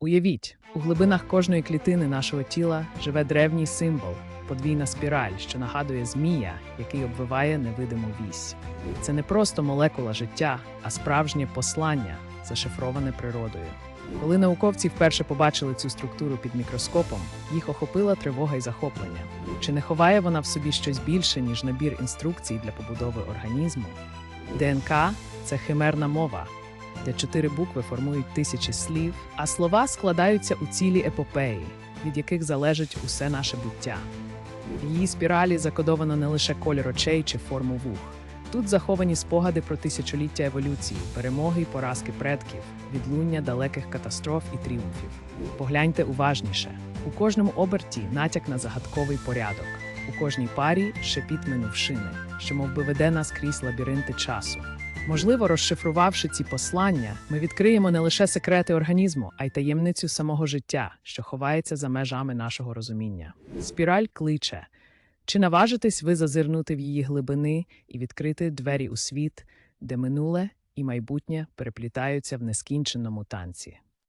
Уявіть, у глибинах кожної клітини нашого тіла живе древній символ, подвійна спіраль, що нагадує змія, який обвиває невидиму вісь. Це не просто молекула життя, а справжнє послання, зашифроване природою. Коли науковці вперше побачили цю структуру під мікроскопом, їх охопила тривога і захоплення. Чи не ховає вона в собі щось більше, ніж набір інструкцій для побудови організму? ДНК це химерна мова, де чотири букви формують тисячі слів, а слова складаються у цілі епопеї, від яких залежить усе наше буття. В її спіралі закодовано не лише колір очей чи форму вух. Тут заховані спогади про тисячоліття еволюції, перемоги й поразки предків, відлуння далеких катастроф і тріумфів. Погляньте уважніше. У кожному оберті натяк на загадковий порядок, у кожній парі шепіт минувшини, що мов би веде нас крізь лабіринти часу. Можливо, розшифрувавши ці послання, ми відкриємо не лише секрети організму, а й таємницю самого життя, що ховається за межами нашого розуміння. Спіраль кличе. Чи наважитесь ви зазирнути в її глибини і відкрити двері у світ, де минуле і майбутнє переплітаються в нескінченому танці?